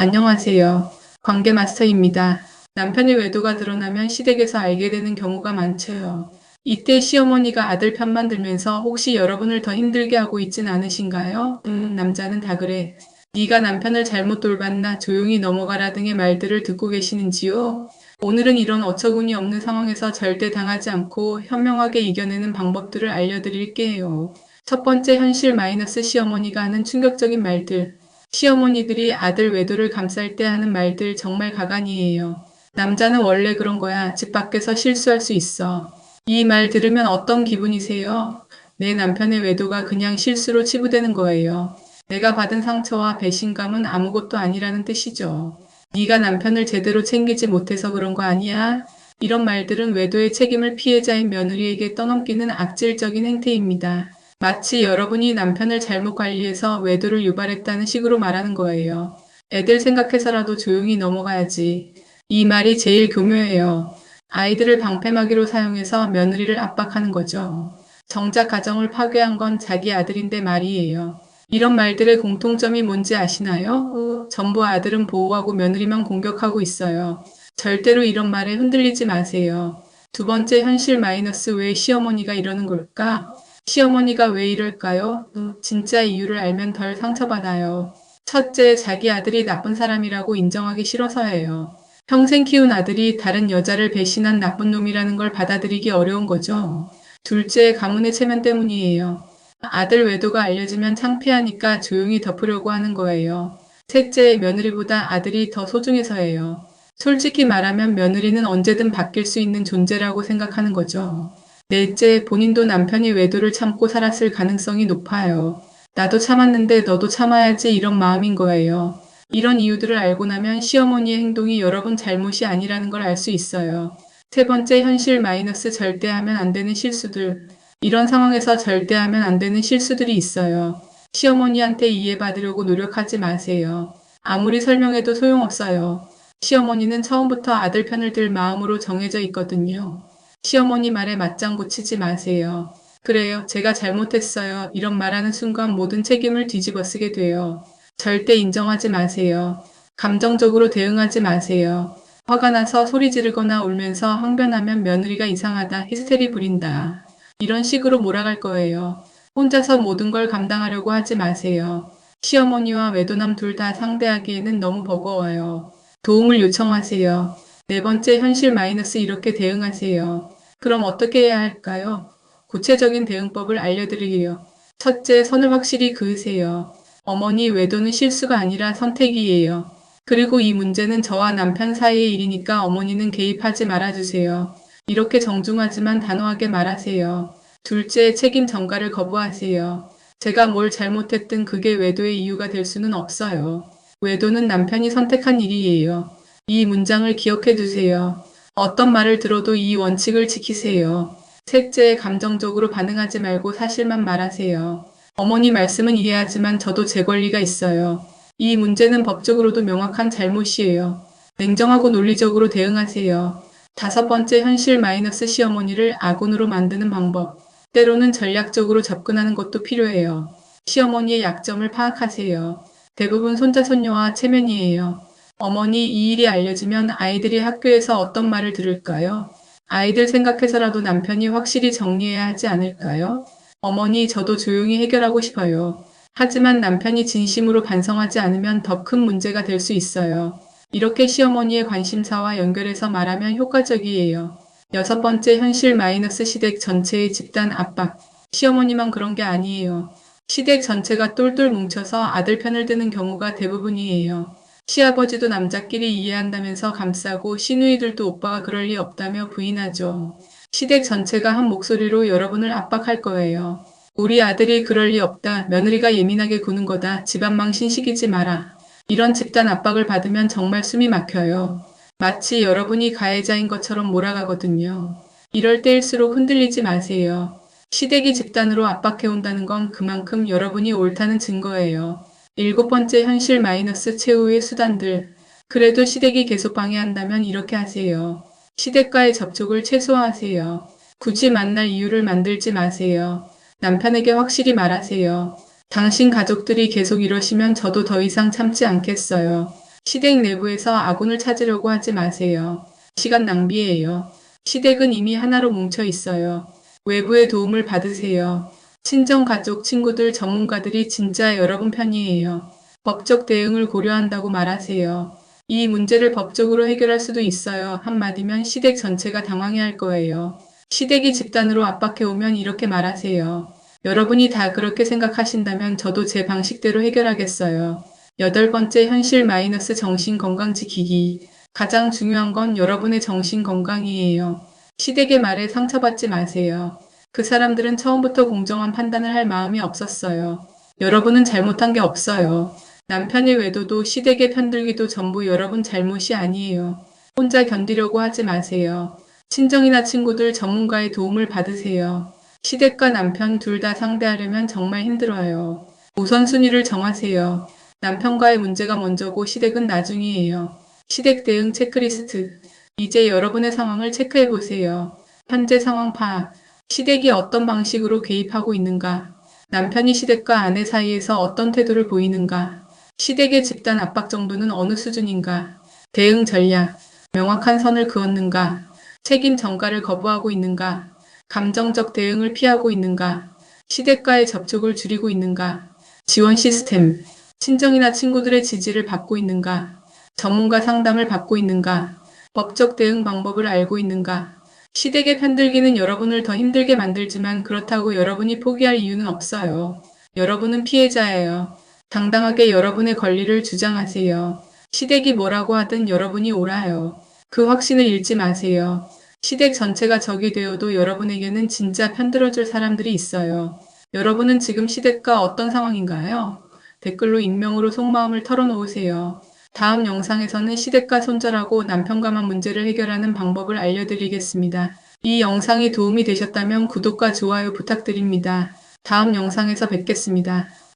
안녕하세요. 관계 마스터입니다. 남편의 외도가 드러나면 시댁에서 알게 되는 경우가 많죠. 이때 시어머니가 아들 편만 들면서 혹시 여러분을 더 힘들게 하고 있진 않으신가요? 음, 남자는 다 그래. 네가 남편을 잘못 돌봤나 조용히 넘어가라 등의 말들을 듣고 계시는지요? 오늘은 이런 어처구니 없는 상황에서 절대 당하지 않고 현명하게 이겨내는 방법들을 알려드릴게요. 첫 번째 현실 마이너스 시어머니가 하는 충격적인 말들. 시어머니들이 아들 외도를 감쌀 때 하는 말들 정말 가관이에요. 남자는 원래 그런 거야. 집 밖에서 실수할 수 있어. 이 말 들으면 어떤 기분이세요? 내 남편의 외도가 그냥 실수로 치부되는 거예요. 내가 받은 상처와 배신감은 아무것도 아니라는 뜻이죠. 네가 남편을 제대로 챙기지 못해서 그런 거 아니야? 이런 말들은 외도의 책임을 피해자인 며느리에게 떠넘기는 악질적인 행태입니다. 마치 여러분이 남편을 잘못 관리해서 외도를 유발했다는 식으로 말하는 거예요. 애들 생각해서라도 조용히 넘어가야지. 이 말이 제일 교묘해요. 아이들을 방패막이로 사용해서 며느리를 압박하는 거죠. 정작 가정을 파괴한 건 자기 아들인데 말이에요. 이런 말들의 공통점이 뭔지 아시나요? 어, 전부 아들은 보호하고 며느리만 공격하고 있어요. 절대로 이런 말에 흔들리지 마세요. 두 번째 현실 마이너스 왜 시어머니가 이러는 걸까? 시어머니가 왜 이럴까요? 음, 진짜 이유를 알면 덜 상처받아요. 첫째, 자기 아들이 나쁜 사람이라고 인정하기 싫어서예요. 평생 키운 아들이 다른 여자를 배신한 나쁜 놈이라는 걸 받아들이기 어려운 거죠. 둘째, 가문의 체면 때문이에요. 아들 외도가 알려지면 창피하니까 조용히 덮으려고 하는 거예요. 셋째, 며느리보다 아들이 더 소중해서예요. 솔직히 말하면 며느리는 언제든 바뀔 수 있는 존재라고 생각하는 거죠. 넷째, 본인도 남편이 외도를 참고 살았을 가능성이 높아요. 나도 참았는데 너도 참아야지 이런 마음인 거예요. 이런 이유들을 알고 나면 시어머니의 행동이 여러분 잘못이 아니라는 걸 알 수 있어요. 세 번째, 현실 마이너스 절대 하면 안 되는 실수들. 이런 상황에서 절대 하면 안 되는 실수들이 있어요. 시어머니한테 이해받으려고 노력하지 마세요. 아무리 설명해도 소용없어요. 시어머니는 처음부터 아들 편을 들 마음으로 정해져 있거든요. 시어머니 말에 맞장구 치지 마세요. 그래요. 제가 잘못했어요. 이런 말하는 순간 모든 책임을 뒤집어 쓰게 돼요. 절대 인정하지 마세요. 감정적으로 대응하지 마세요. 화가 나서 소리 지르거나 울면서 항변하면 며느리가 이상하다, 히스테리 부린다. 이런 식으로 몰아갈 거예요. 혼자서 모든 걸 감당하려고 하지 마세요. 시어머니와 외도남 둘 다 상대하기에는 너무 버거워요. 도움을 요청하세요. 네 번째 현실 마이너스 이렇게 대응하세요. 그럼 어떻게 해야 할까요? 구체적인 대응법을 알려드리게요. 첫째, 선을 확실히 그으세요. 어머니 외도는 실수가 아니라 선택이에요. 그리고 이 문제는 저와 남편 사이의 일이니까 어머니는 개입하지 말아주세요. 이렇게 정중하지만 단호하게 말하세요. 둘째, 책임 전가를 거부하세요. 제가 뭘 잘못했든 그게 외도의 이유가 될 수는 없어요. 외도는 남편이 선택한 일이에요. 이 문장을 기억해 두세요. 어떤 말을 들어도 이 원칙을 지키세요. 셋째, 감정적으로 반응하지 말고 사실만 말하세요. 어머니 말씀은 이해하지만 저도 제 권리가 있어요. 이 문제는 법적으로도 명확한 잘못이에요. 냉정하고 논리적으로 대응하세요. 다섯 번째 현실 마이너스 시어머니를 아군으로 만드는 방법. 때로는 전략적으로 접근하는 것도 필요해요. 시어머니의 약점을 파악하세요. 대부분 손자 손녀와 체면이에요. 어머니 이 일이 알려지면 아이들이 학교에서 어떤 말을 들을까요? 아이들 생각해서라도 남편이 확실히 정리해야 하지 않을까요? 어머니 저도 조용히 해결하고 싶어요. 하지만 남편이 진심으로 반성하지 않으면 더 큰 문제가 될 수 있어요. 이렇게 시어머니의 관심사와 연결해서 말하면 효과적이에요. 여섯 번째 현실 마이너스 시댁 전체의 집단 압박. 시어머니만 그런 게 아니에요. 시댁 전체가 똘똘 뭉쳐서 아들 편을 드는 경우가 대부분이에요. 시아버지도 남자끼리 이해한다면서 감싸고 시누이들도 오빠가 그럴 리 없다며 부인하죠. 시댁 전체가 한 목소리로 여러분을 압박할 거예요. 우리 아들이 그럴 리 없다. 며느리가 예민하게 구는 거다. 집안 망신 시키지 마라. 이런 집단 압박을 받으면 정말 숨이 막혀요. 마치 여러분이 가해자인 것처럼 몰아가거든요. 이럴 때일수록 흔들리지 마세요. 시댁이 집단으로 압박해온다는 건 그만큼 여러분이 옳다는 증거예요. 일곱 번째 현실 마이너스 최후의 수단들. 그래도 시댁이 계속 방해한다면 이렇게 하세요. 시댁과의 접촉을 최소화하세요. 굳이 만날 이유를 만들지 마세요. 남편에게 확실히 말하세요. 당신 가족들이 계속 이러시면 저도 더 이상 참지 않겠어요. 시댁 내부에서 아군을 찾으려고 하지 마세요. 시간 낭비예요. 시댁은 이미 하나로 뭉쳐 있어요. 외부의 도움을 받으세요. 친정, 가족, 친구들, 전문가들이 진짜 여러분 편이에요. 법적 대응을 고려한다고 말하세요. 이 문제를 법적으로 해결할 수도 있어요. 한마디면 시댁 전체가 당황해 할 거예요. 시댁이 집단으로 압박해 오면 이렇게 말하세요. 여러분이 다 그렇게 생각하신다면 저도 제 방식대로 해결하겠어요. 여덟 번째 현실 마이너스 정신 건강 지키기. 가장 중요한 건 여러분의 정신 건강이에요. 시댁의 말에 상처받지 마세요. 그 사람들은 처음부터 공정한 판단을 할 마음이 없었어요. 여러분은 잘못한 게 없어요. 남편의 외도도 시댁의 편들기도 전부 여러분 잘못이 아니에요. 혼자 견디려고 하지 마세요. 친정이나 친구들 전문가의 도움을 받으세요. 시댁과 남편 둘 다 상대하려면 정말 힘들어요. 우선순위를 정하세요. 남편과의 문제가 먼저고 시댁은 나중이에요. 시댁 대응 체크리스트. 이제 여러분의 상황을 체크해 보세요. 현재 상황 파악. 시댁이 어떤 방식으로 개입하고 있는가? 남편이 시댁과 아내 사이에서 어떤 태도를 보이는가? 시댁의 집단 압박 정도는 어느 수준인가? 대응 전략. 명확한 선을 그었는가? 책임 전가를 거부하고 있는가? 감정적 대응을 피하고 있는가? 시댁과의 접촉을 줄이고 있는가? 지원 시스템. 친정이나 친구들의 지지를 받고 있는가? 전문가 상담을 받고 있는가? 법적 대응 방법을 알고 있는가? 시댁의 편들기는 여러분을 더 힘들게 만들지만 그렇다고 여러분이 포기할 이유는 없어요. 여러분은 피해자예요. 당당하게 여러분의 권리를 주장하세요. 시댁이 뭐라고 하든 여러분이 옳아요. 그 확신을 잃지 마세요. 시댁 전체가 적이 되어도 여러분에게는 진짜 편들어줄 사람들이 있어요. 여러분은 지금 시댁과 어떤 상황인가요? 댓글로 익명으로 속마음을 털어놓으세요. 다음 영상에서는 시댁과 손절하고 남편과만 문제를 해결하는 방법을 알려드리겠습니다. 이 영상이 도움이 되셨다면 구독과 좋아요 부탁드립니다. 다음 영상에서 뵙겠습니다.